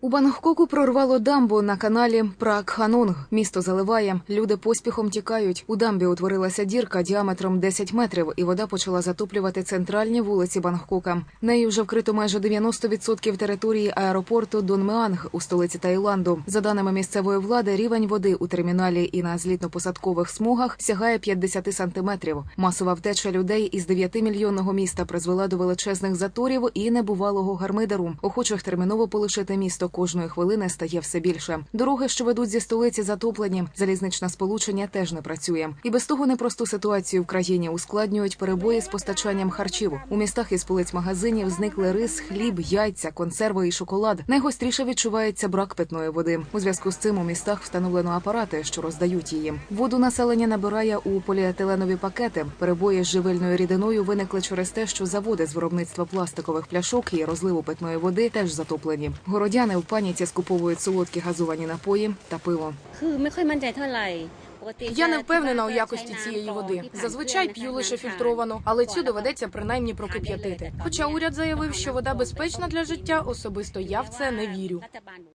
У Бангкоку прорвало дамбу на каналі Пракханунг. Місто заливає. Люди поспіхом тікають. У дамбі утворилася дірка діаметром 10 метрів, і вода почала затоплювати центральні вулиці Бангкока. Нею вже вкрито майже 90% території аеропорту Донмеанг у столиці Таїланду. За даними місцевої влади, рівень води у терміналі і на злітно-посадкових смугах сягає 50 сантиметрів. Масова втеча людей із 9-мільйонного міста призвела до величезних заторів і небувалого гармидеру. Охочих терміново полишити місто кожної хвилини стає все більше. Дороги, що ведуть зі столиці, затоплені. Залізничне сполучення теж не працює. І без того непросту ситуацію в країні ускладнюють перебої з постачанням харчів. У містах із полиць магазинів зникли рис, хліб, яйця, консерви і шоколад. Найгостріше відчувається брак питної води. У зв'язку з цим у містах встановлено апарати, що роздають її. Воду населення набирає у поліетиленові пакети. Перебої з живильною рідиною виникли через те, що заводи з виробництва пластикових пляшок і розливу питної води теж затоплені. Городяни в паніці скуповують солодкі газовані напої та пиво. Я не впевнена у якості цієї води. Зазвичай п'ю лише фільтровану, але цю доведеться принаймні прокип'ятити. Хоча уряд заявив, що вода безпечна для життя, особисто я в це не вірю.